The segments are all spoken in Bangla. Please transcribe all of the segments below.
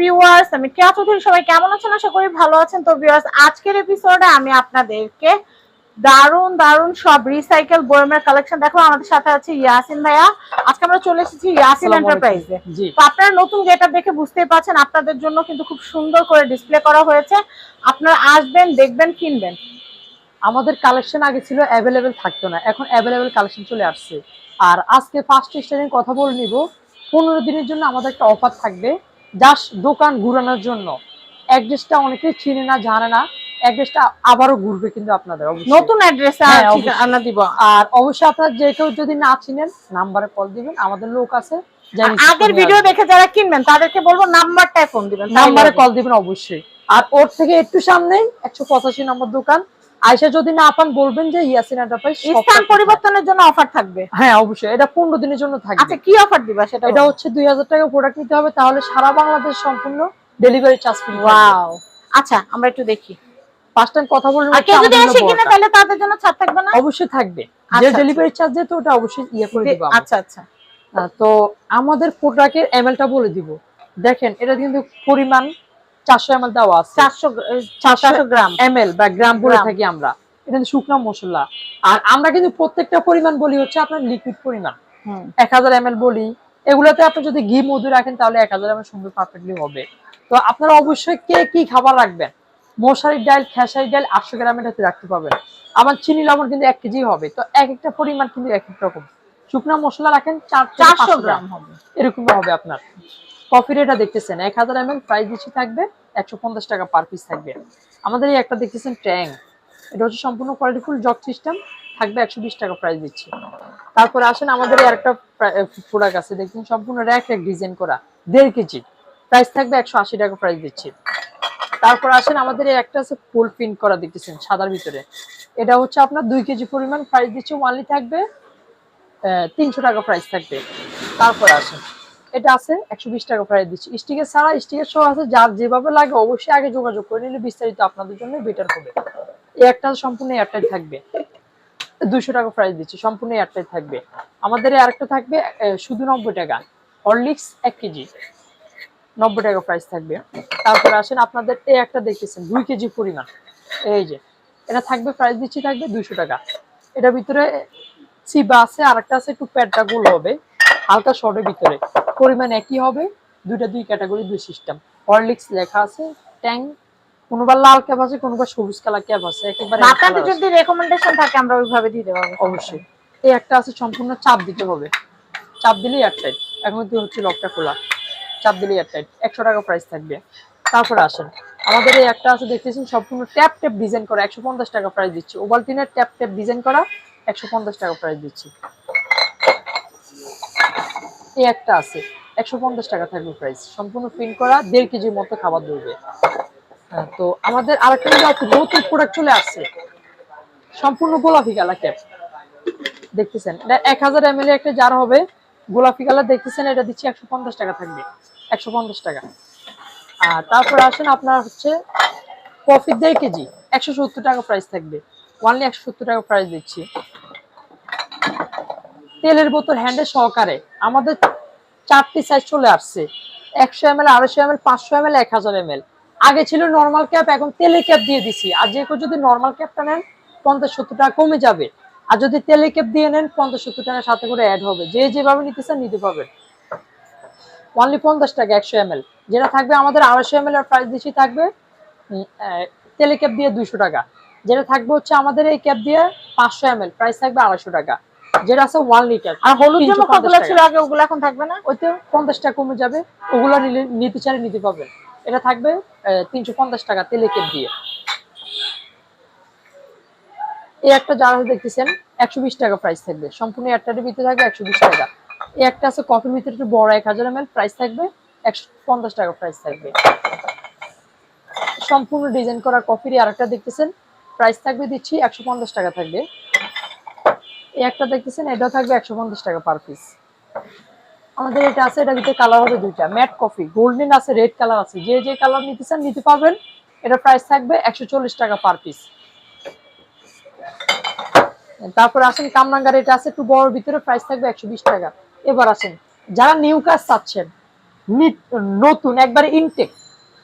ভিউয়ার্স আমি কেয়া চৌধুরী সবাই কেমন আছেন? আশা করি ভালো আছেন। তো ভিউয়ার্স আজকের এপিসোডে আমি আপনাদেরকে দারুণ দারুণ সব রিসাইকেল বয়মের কালেকশন দেখো আমাদের সাথে আছে ইয়াসিন ভাইয়া। আজকে আমরা চলে এসেছি ইয়াসিন এন্টারপ্রাইজে তো আপনারা নতুন গেটআপ দেখে বুঝতেই পারছেন আপনাদের জন্য কিন্তু খুব সুন্দর করে ডিসপ্লে করা হয়েছে। আপনারা আসবেন দেখবেন কিনবেন। আমাদের কালেকশন আগে ছিল অ্যাভেলেবেল থাকতো না। এখন অ্যাভেলেবেল কালেকশন চলে আসছে। আর আজকে ফার্স্ট স্টাইলিং কথা বলে নিব। পনেরো দিনের জন্য আমাদের একটা অফার থাকবে। জাস্ট দোকান ঘুরানোর জন্য। অ্যাড্রেসটা অনেকেই চিনে না জানে না। অ্যাড্রেসটা আবারও ঘুরবে কিন্তু আপনাদের নতুন অ্যাড্রেসে হ্যাঁ, অবশ্যই। ঠিকানা দিব। আর অবশ্যই আপনার যে কেউ যদি না চিনেন নাম্বারে কল দিবেন আমাদের লোক আছে আগের ভিডিও দেখে যারা কিনবেন তাদেরকে বলব নাম্বারটায় ফোন দিবেন নাম্বারে কল দিবেন অবশ্যই। আর ওর থেকে একটু সামনেই একশো পঁচাশি নম্বর দোকান আয়সা যদি না পান বলবেন যে ইয়াসিন এন্টারপ্রাইজ স্থান পরিবর্তনের জন্য অফার থাকবে? হ্যাঁ অবশ্যই। এটা পনেরো দিনের জন্য থাকবে। আচ্ছা কি অফার দিবা সেটা এটা হচ্ছে দুই হাজার টাকা প্রোডাক্ট নিতে হবে তাহলে সারা বাংলাদেশ সম্পূর্ণ ডেলিভারি চার্জ ফ্রি ওয়াও আচ্ছা আমরা একটু দেখি। ফার্স্ট টাইম কথা বলব আর কেউ যদি এসে কিনে তাহলে তাদের জন্য ছাড় থাকবে না? অবশ্যই থাকবে। যে। ডেলিভারি চার্জ যেহেতু ওটা অবশ্যই ইয়ে করে দিব আচ্ছা আচ্ছা। তো আমাদের প্রোডাক্টের এমএলটা বলে দিব। দেখেন এটা কিন্তু পরিমাণ চারশো এমএল দেওয়া আছে। চারশো চারশো গ্রাম। এমএল বা গ্রাম বলে থাকি আমরা। এটা শুকনো মশলা। আর আমরা কিন্তু প্রত্যেকটা পরিমাণ বলি হচ্ছে আপনার লিকুইড পরিমাণ। এক হাজার এমএল বলি। এগুলোতে আপনি যদি ঘি মধু রাখেন তাহলে এক হাজার এমএল সুন্দর পারফেক্টলি হবে। তো আপনারা অবশ্যই কে কি খাবার রাখবেন? মশারির ডাল খেসারির ডাল আটশো গ্রামের হাতে রাখতে পারবেন। আমার চিনি লবণ কিন্তু এক কেজি হবে। তো এক একটা পরিমাণ কিন্তু এক এক রকম। শুকনো মশলা রাখেন চারশো গ্রাম। হবে। এরকম হবে আপনার। কফি রেটটা দেখতেছেন, এক হাজার এমএল প্রাইস বেশি থাকবে, একশো পঞ্চাশ টাকা পার পিস থাকবে। আমাদের এই একটা দেখতেছেন ট্যাং, এটা হচ্ছে সম্পূর্ণ কোয়ালিটিফুল জগ সিস্টেম থাকবে একশো বিশ টাকা প্রাইস দিচ্ছি। তারপরে আসেন আমাদের এই আরেকটা প্রোডাক্ট আছে দেখুন সম্পূর্ণ র্যাক র্যাক ডিজাইন করা, দেড় কেজি প্রাইস থাকবে একশো আশি টাকা প্রাইস দিচ্ছি। তারপর আসেন আমাদের এই একটা আছে ফুল প্রিন্ট করা, দেখতেছেন সাদার ভিতরে, এটা হচ্ছে আপনার দুই কেজি পরিমাণ প্রাইস দিচ্ছে ওয়ানলি থাকবে তিনশো টাকা প্রাইস থাকবে। তারপর আসেন এটা আছে, একশো বিশ টাকা প্রাইস দিচ্ছি। স্টিকের ছাড়া স্টিকের সহ আছে, যার যেভাবে লাগে অবশ্যই আগে যোগাযোগ করে নিলে বিস্তারিত আপনাদের জন্য বেটার হবে। একটা সম্পূর্ণ এয়ারটাইট থাকবে। দুশো টাকা প্রাইস দিচ্ছি, সম্পূর্ণ এয়ারটাইট থাকবে। আমাদের আরেকটা থাকবে শুধু নব্বই টাকা। হরলিক্স এক কেজি, নব্বই টাকা প্রাইস থাকবে। তারপরে আসেন আপনাদের এই একটা দেখতেছেন, দুই কেজি পরিমাণ। এই যে, এটা থাকবে প্রাইস দিচ্ছি থাকবে দুইশো টাকা। এটার ভিতরে চিবা আছে আর একটা আছে, একটু প্যাডটা গোল হবে। হালকা শর্টের ভিতরে। পরিমাণ একই হবে দুইটা দুই ক্যাটাগরি দুই সিস্টেম হরলিক্স লেখা আছে ট্যাং কোনোবার লাল ক্যাপ আছে কোনোবার সবুজ কালার ক্যাপ আছে একেবারে আপনাদের যদি রেকমেন্ডেশন থাকে আমরা ওইভাবে দিয়ে দেবো। অবশ্যই। এই একটা আছে সম্পূর্ণ চাপ দিতে হবে। চাপ দিলেই এয়ারটাইট এখন তুই হচ্ছে লকটা খোলা। চাপ দিলেই এয়ারটাইট একশো টাকা প্রাইস থাকবে। তারপরে আসেন। আমাদের এই একটা আছে দেখতেছেন সম্পূর্ণ ট্যাপ ট্যাপ ডিজাইন করা। একশো পঞ্চাশ টাকা প্রাইস দিচ্ছি। ওভালটিনের ট্যাপ ট্যাপ ডিজাইন করা একশো পঞ্চাশ টাকা প্রাইস দিচ্ছি। এই একটা আছে। একশো পঞ্চাশ টাকা থাকবে প্রাইস সম্পূর্ণ প্রিন্ট করা, দেড় কেজির মতো খাবার ধরবে। তো আমাদের আরেকটা নতুন প্রোডাক্ট চলে আসছে। সম্পূর্ণ গোলাপি কালার ক্যাপ দেখতেছেন, এটা এক হাজার এম এর একটা জার হবে। গোলাপি কালার দেখতেছেন, এটা দিচ্ছি একশো পঞ্চাশ টাকা থাকবে। একশো পঞ্চাশ টাকা। আর তারপরে আসেন আপনার হচ্ছে কফি দেড় কেজি। একশো সত্তর টাকা প্রাইস থাকবে। ওয়ানলি একশো সত্তর টাকা প্রাইস দিচ্ছি। তেলের বোতল হ্যান্ডেল সহকারে। আমাদের চারটি সাইজ চলে আসছে। একশো এম এল আড়াইশো এম এল পাঁচশো এম এল এক হাজার এম এল আগে ছিল নর্মাল ক্যাপ এখন তেলের ক্যাপ দিয়ে দিছি। আর যে কেউ যদি নর্মাল ক্যাপটা নেন, পঞ্চাশ সত্তর টাকা কমে যাবে। আর যদি তেলের ক্যাপ দিয়ে নেন, পঞ্চাশ সত্তর টাকার সাথে করে অ্যাড হবে। যে যেভাবে নিতে চান নিতে পারবেন। অনলি পঞ্চাশ টাকা, একশো এম যেটা থাকবে আমাদের আড়াইশো এম এর প্রাইস বেশি থাকবে তেলের ক্যাপ দিয়ে দুইশো টাকা। যেটা থাকবে হচ্ছে আমাদের এই ক্যাপ দিয়ে পাঁচশো এম প্রাইস থাকবে আড়াইশো টাকা। যেটা আছে ওয়ান লিটার আর হলুদ যে 350 মুখাগুলো টাকা। ছিল আগে ওগুলো এখন থাকবে না? ওইতে পঞ্চাশ টাকা কমে যাবে। ওগুলো নিলে নিতে চাইলে নিতে পারবেন এটা থাকবে তিনশো পঞ্চাশ টাকা তেলে কেট দিয়ে। এই একটা যারা দেখতেছেন একশো বিশ টাকা প্রাইস থাকবে। সম্পূর্ণ একটার ভিতরে থাকবে একশো বিশ টাকা। এই একটা আছে কফির ভিতরে একটু বড় এক হাজার এম প্রাইস থাকবে একশো পঞ্চাশ টাকা প্রাইস থাকবে। সম্পূর্ণ ডিজাইন করা কফির আর একটা দেখতেছেন প্রাইস থাকবে দিচ্ছি একশো পঞ্চাশ টাকা থাকবে। একটা দেখতেছেন, এটাও থাকবে একশো পঞ্চাশ টাকা পার পিস আমাদের এটা আছে এটা ভিতরে কালার হবে দুইটা ম্যাট কফি গোল্ডেন আছে রেড কালার আছে। যে যে কালার নিতে চান, নিতে পারবেন। এটা প্রাইস থাকবে একশো চল্লিশ টাকা পার পিস তারপর আসেন কামরাঙ্গার এটা আছে, একটু বড় ভিতরে প্রাইস থাকবে একশো বিশ টাকা। এবার আসেন, যারা নিউ কাজ চাচ্ছেন নতুন, একবারে ইনটেক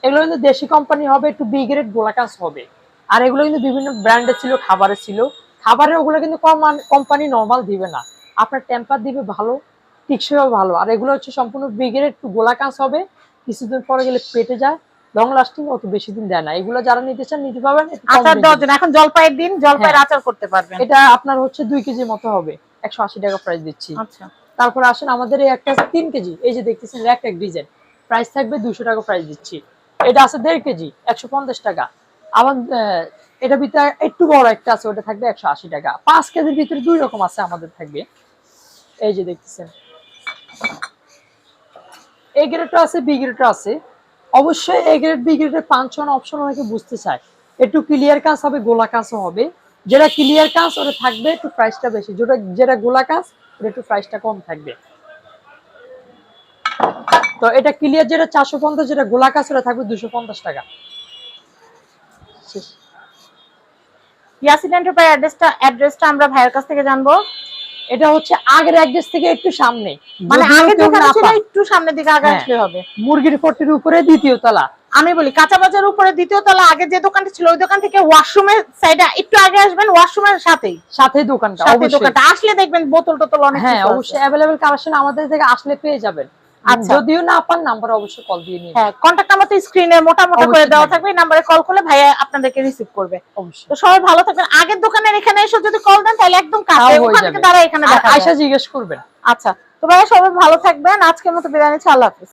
এগুলো কিন্তু দেশি কোম্পানি হবে, একটু বি গ্রেড গোলাকাস হবে। আর এগুলো কিন্তু বিভিন্ন ব্র্যান্ডের ছিল, খাবারের ছিল। খাবারের ওগুলো কিন্তু কোম্পানি নর্মাল দিবে না। আপনার টেম্পার দিবে ভালো টিকসইও ভালো। আর এগুলো হচ্ছে সম্পূর্ণ বি গ্রেড একটু গোলাকাস হবে কিছুদিন পরে গেলে পেটে যায় লং লাস্টিং অত বেশি দিন দেয় না। এগুলো যারা নিতে চান নিতে পারবেন আচার এখন জলপাইয়ের দিন জলপাইয়ের হ্যাঁ। আচার করতে পারবেন। এটা আপনার হচ্ছে দুই কেজির মতো হবে। একশো আশি টাকা প্রাইস দিচ্ছি। আচ্ছা। তারপর আসেন আমাদের এই একটা তিন কেজি। এই যে দেখতেছেন এক এক ডিজাইন প্রাইস থাকবে দুশো টাকা প্রাইস দিচ্ছি। এটা আছে দেড় কেজি একশো পঞ্চাশ টাকা। আবার এটা ভিতরে একটু বড় একটা আছে, ওটা থাকবে একশো আশি টাকা। পাঁচ কেজির ভিতরে দুই রকম আছে আমাদের থাকবে। এই যে দেখতেছেন। এ গ্রেডটা আছে বি গ্রেডটা আছে। অবশ্যই এ গ্রেড বি গ্রেডের পাঁচ অপশন অনেকে বুঝতে চায়। একটু ক্লিয়ার কাজ হবে, গোলা কাজও হবে। যেটা ক্লিয়ার কাজ ওটা থাকবে একটু প্রাইসটা বেশি। যেটা যেটা গোলা কাজ ওটা একটু প্রাইসটা কম থাকবে। তো এটা ক্লিয়ার যেটা চারশো পঞ্চাশ, যেটা গোলা কাজ ওটা থাকবে দুশো পঞ্চাশ টাকা। শেষ। ইয়াসিন এন্টারপ্রাইজ অ্যাড্রেসটা অ্যাড্রেসটা আমরা ভাইয়ের কাছ থেকে জানব। এটা হচ্ছে আগের অ্যাড্রেস থেকে একটু সামনে। মানে আগে কেউ দোকান ছিল একটু সামনের দিকে আগে হ্যাঁ। হবে। মুরগির ফটির উপরে দ্বিতীয় তলা। আমি বলি কাঁচা বাজার উপরে দ্বিতীয় তলা আগে যে দোকানটা ছিল ওই দোকান থেকে ওয়াশরুমের সাইডে একটু আগে আসবেন ওয়াশরুমের সাথেই। সাথে দোকানটা অবশ্যই। দোকানটা। আসলে দেখবেন বোতল টোতল অনেক হ্যাঁ অবশ্যই। অ্যাভেলেবেল কালেকশন আমাদের থেকে আসলে পেয়ে যাবেন। আচ্ছা। যদিও না পান নাম্বার অবশ্যই কল দিয়ে নিন। হ্যাঁ কন্টাক্ট নাম্বার তো স্ক্রিনে মোটা মোটা করে দেওয়া থাকবে। এই নাম্বারে কল করলে ভাইয়া আপনাদেরকে রিসিভ করবে। অবশ্যই। তো সবাই ভালো থাকবেন। আগের দোকানের এখানে এসে যদি কল দেন তাহলে একদম কাছে ওখান থেকে দাঁড়া এখানে দেখা জিজ্ঞেস করবেন আচ্ছা তো ভাইয়া সবাই ভালো থাকবেন। আজকের মতো বিদায় নিচ্ছি। আল্লাহ হাফিজ।